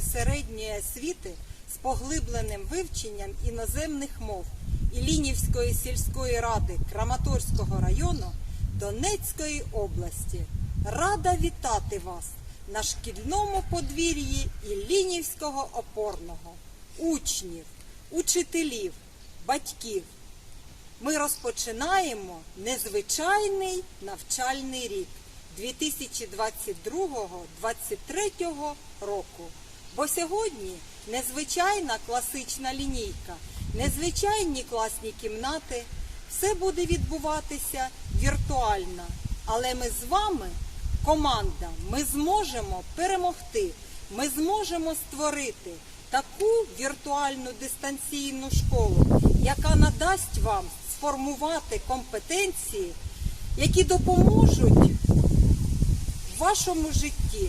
середньої освіти з поглибленим вивченням іноземних мов Іллінівської сільської ради Краматорського району Донецької області. Рада вітати вас на шкільному подвір'ї Іллінівського опорного, учнів, учителів, батьків. Ми розпочинаємо незвичайний навчальний рік 2022-2023 року. Бо сьогодні незвичайна класична лінійка, незвичайні класні кімнати. Все буде відбуватися віртуально. Але ми з вами, команда, ми зможемо перемогти. Ми зможемо створити таку віртуальну дистанційну школу, яка надасть вам сформувати компетенції, які допоможуть в вашому житті.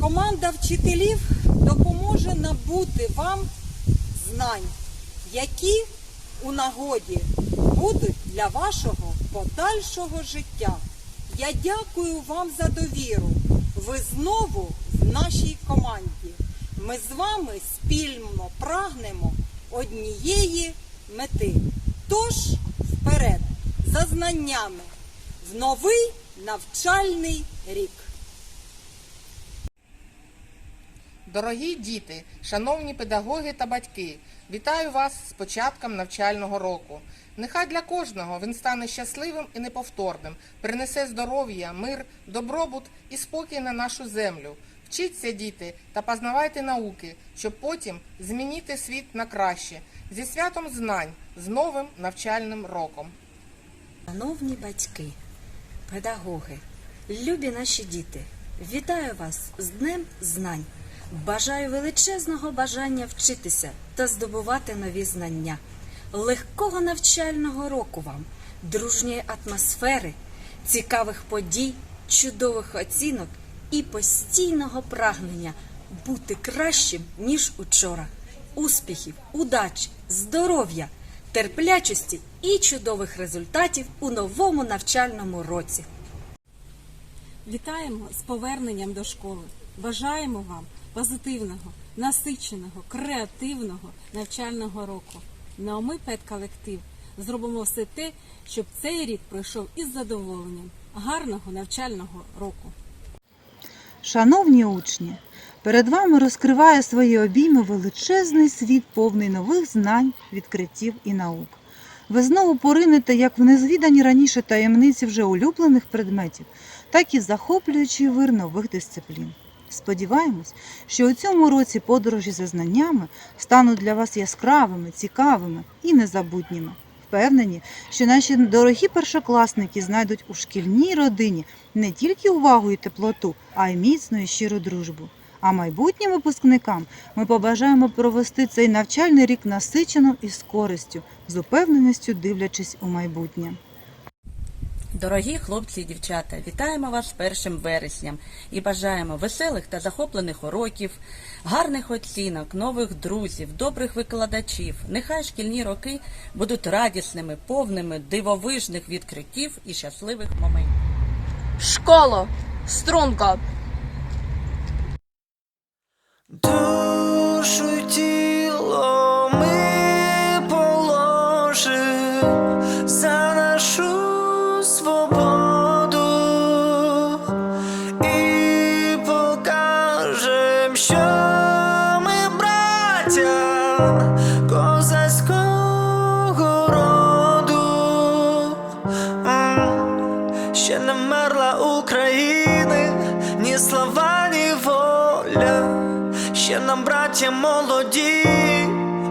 Команда вчителів допоможе набути вам знань, які у нагоді будуть для вашого подальшого життя. Я дякую вам за довіру. Ви знову в нашій команді. Ми з вами спільно прагнемо однієї мети. Тож вперед за знаннями в новий навчальний рік. Дорогі діти, шановні педагоги та батьки, вітаю вас з початком навчального року. Нехай для кожного він стане щасливим і неповторним, принесе здоров'я, мир, добробут і спокій на нашу землю. Вчіться, діти, та познавайте науки, щоб потім змінити світ на краще зі святом знань, з новим навчальним роком. Шановні батьки, педагоги, любі наші діти, вітаю вас з Днем Знань. Бажаю величезного бажання вчитися та здобувати нові знання, легкого навчального року вам, дружньої атмосфери, цікавих подій, чудових оцінок і постійного прагнення бути кращим, ніж учора. Успіхів, удачі, здоров'я, терплячості і чудових результатів у новому навчальному році. Вітаємо з поверненням до школи. Бажаємо вам позитивного, насиченого, креативного навчального року. Ну а педколектив, зробимо все те, щоб цей рік пройшов із задоволенням. Гарного навчального року! Шановні учні, перед вами розкриває свої обійми величезний світ, повний нових знань, відкриттів і наук. Ви знову поринете як в незвідані раніше таємниці вже улюблених предметів, так і захоплюючий вир нових дисциплін. Сподіваємось, що у цьому році подорожі за знаннями стануть для вас яскравими, цікавими і незабутніми. Впевнені, що наші дорогі першокласники знайдуть у шкільній родині не тільки увагу і теплоту, а й міцну і щиру дружбу. А майбутнім випускникам ми побажаємо провести цей навчальний рік насичено і з користю, з упевненістю дивлячись у майбутнє. Дорогі хлопці і дівчата, вітаємо вас з першим вересням і бажаємо веселих та захоплених уроків, гарних оцінок, нових друзів, добрих викладачів. Нехай шкільні роки будуть радісними, повними дивовижних відкриттів і щасливих моментів. Школо, струнко, Душу тіло браття козацького роду. Ще не мерла України, ні слова, ні воля. Ще нам, браття молоді,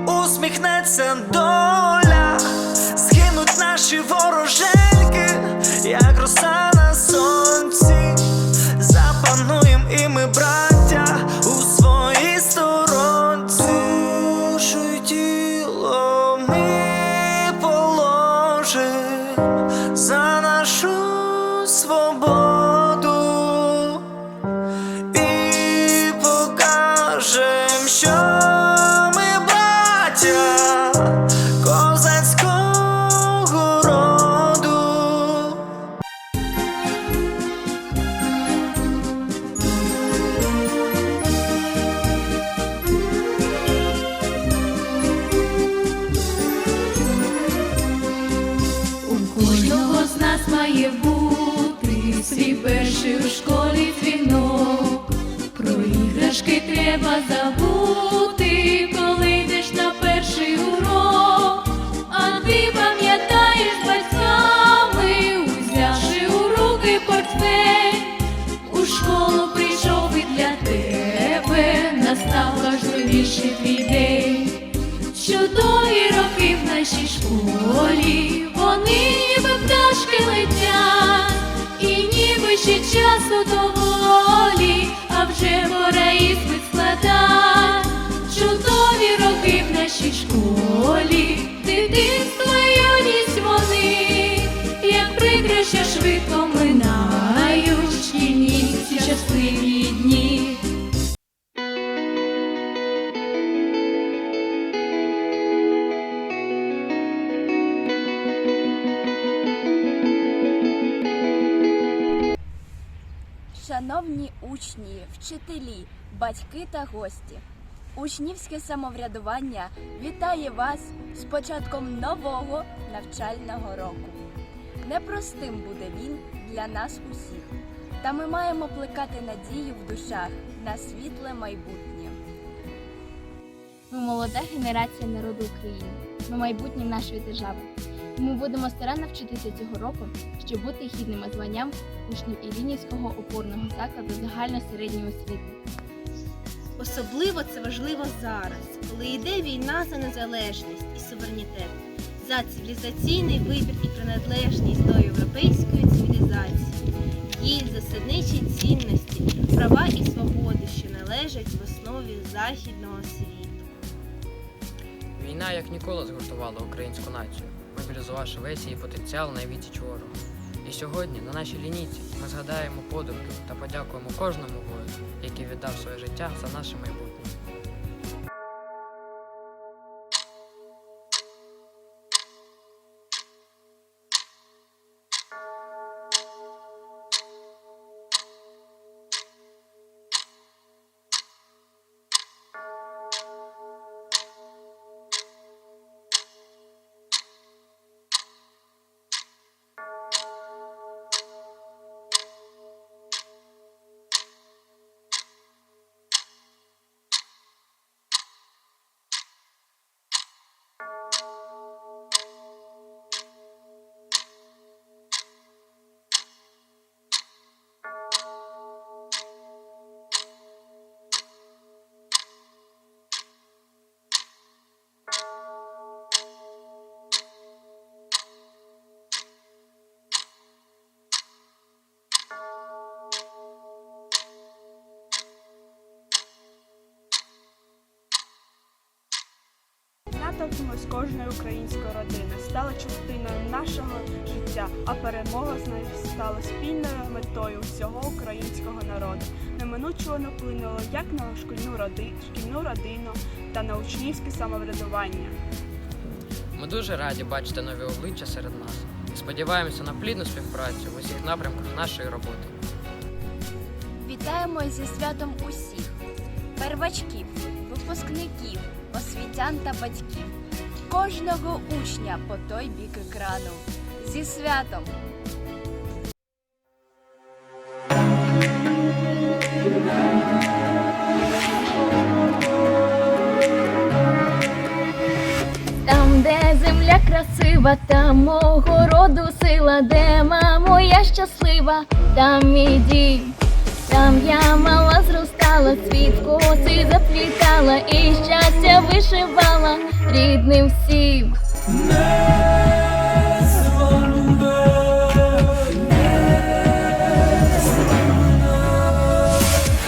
усміхнеться доля, перший у школі дзвінок. Про іграшки треба забути, коли йдеш на перший урок. А ти пам'ятаєш батьками, узявши у руки портфель. У школу прийшов і для тебе настав важливіший твій день. Чудові роки в нашій школі, вони часу доволі, а вже пора іспит складать. Чудові роки в нашій школі, учні, вчителі, батьки та гості, учнівське самоврядування вітає вас з початком нового навчального року. Непростим буде він для нас усіх, та ми маємо плекати надію в душах на світле майбутнє. Ми молода генерація народу України. Ми майбутнє нашої держави. Ми будемо старанно вчитися цього року, щоб бути гідними званням учнів Іллінівського опорного закладу загальносередньої освіти. Особливо це важливо зараз, коли йде війна за незалежність і суверенітет, за цивілізаційний вибір і приналежність до європейської цивілізації, її засадничі цінності, права і свободи, що належать в основі західного світу. Війна як ніколи згуртувала українську націю, мобілізувавши весь її потенціал на відсіч ворогу. І сьогодні на нашій лінійці ми згадаємо подумки та подякуємо кожному воїну, який віддав своє життя за наше майбутнє. Натовпимо кожної української родини стала частиною нашого життя, а перемога з нею стала спільною метою всього українського народу. Неминучого вплинуло як на шкільну роди, шкільну родину та на учнівське самоврядування. Ми дуже раді бачити нові обличчя серед нас і сподіваємося на плідну співпрацю в усіх напрямках нашої роботи. Вітаємо зі святом усіх первачків, випускників, освітян та батьків, кожного учня по той бік екрану. Зі святом! Там, де земля красива, там мого роду сила, де мамо я щаслива, там мій дім. Там я мала зростала, світ коси заплітала і щастя вишивала рідним всім.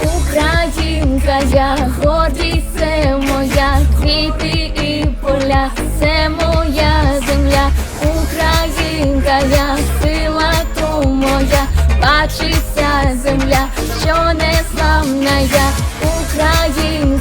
Українка, я гордість, це моя квіти і поля, це моя земля, Українка, я сила то моя, бачиться земля, що не славна я,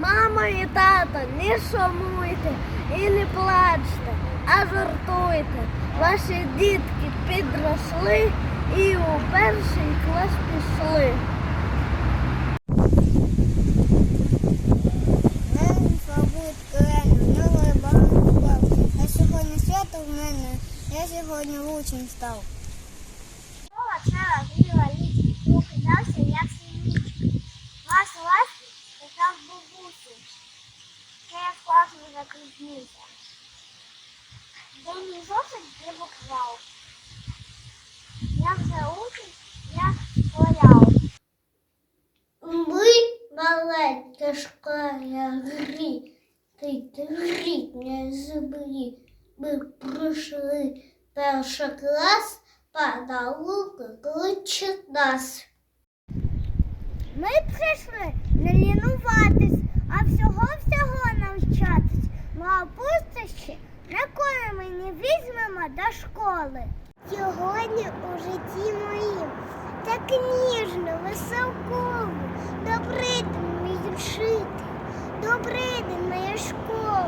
я. і тато, не шумуйте і не плачте, а жартуйте. Ваші дітки підросли і у перший клас пішли. Мене Корену, в нього є багато. А сьогодні свято в мене, я сьогодні учень став. Школа цела гріла літ, прокидався, як синічка. Вас вас питав бабусю, я класно закрутнувся. День зовсім не буквав. Я вже учень, я стояв. Ми маленька школа грі, ти гріть не забери. Ми пройшли перший клас, пана Лука кличе нас. Ми прийшли не лінуватись, а всього-всього навчатись. Ну а пустощі ніколи ми не візьмемо до школи. Сьогодні у житті моїм так ніжно, високо. Добрий день, мій вчитель, добрий день, моя школа.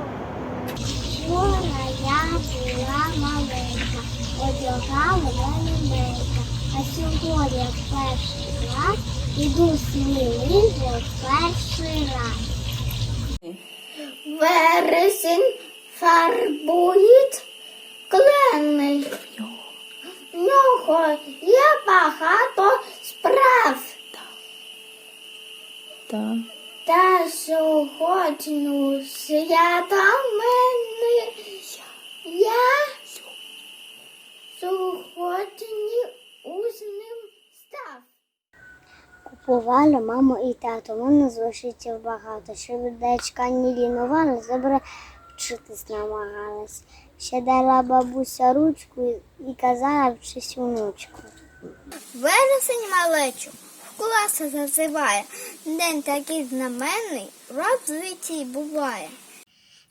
Вчора я була маленька, одягала маленька, а сьогодні в перший клас іду сміливо перший раз. Вересень фарбують клени. В нього є багато справ. Так. Та сьогодні свята мене. Я сьогодні з ним став. Купували маму і тато, мене зошитів багато, щоб дечка не лінувала, добре вчитись намагалась. Ще дала бабуся ручку і казала вчись внучку. Вересень малечу в класи зазиває. День такий знаменний, розвитій буває.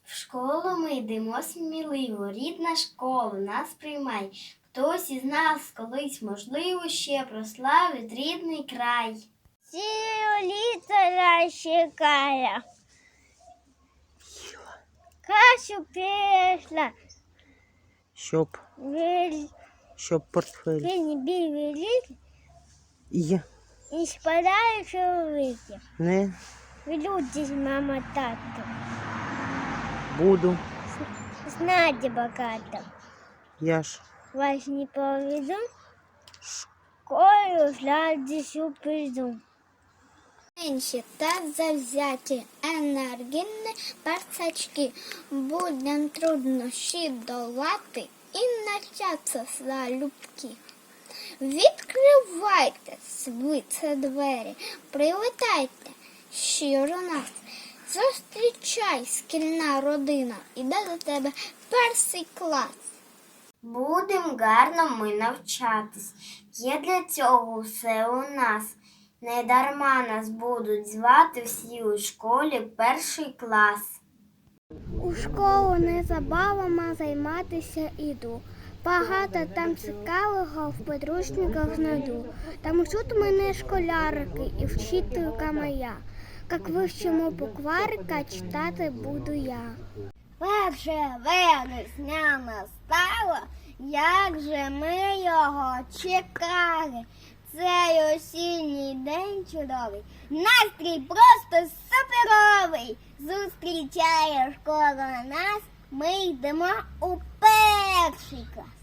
В школу ми йдемо сміливо, рідна школа нас приймай. Хтось із нас колись, можливо, ще прославить рідний край. Сію літо чекає. Кашу пішла, Щоб, біль, щоб портфель. біль, біль, біль, Є. і спадає чоловіки. Не Ведуть мама, тато. буду. Знаете багато. Я ж. Вас не поведу. Школу зладжу прийду. Менші та завзяті енергійні перцачки. Будем труднощі долати і навчатися залюбки. Відкривайте ви це двері, привітайте щиро нас. Зустрічай, шкільна родина, іде до тебе перший клас. Будем гарно ми навчатись. Є для цього все у нас. Не дарма нас будуть звати всі у школі перший клас. У школу незабавами займатися іду. Багато там цікавого в підручниках знайду. Там ждуть мене школярики і вчителька моя. Як вищому букварика читати буду я. Перше вересня настало, як же ми його чекали. Цей осінній день чудовий, настрій просто суперовий. Зустрічає школа нас, ми йдемо у перший клас.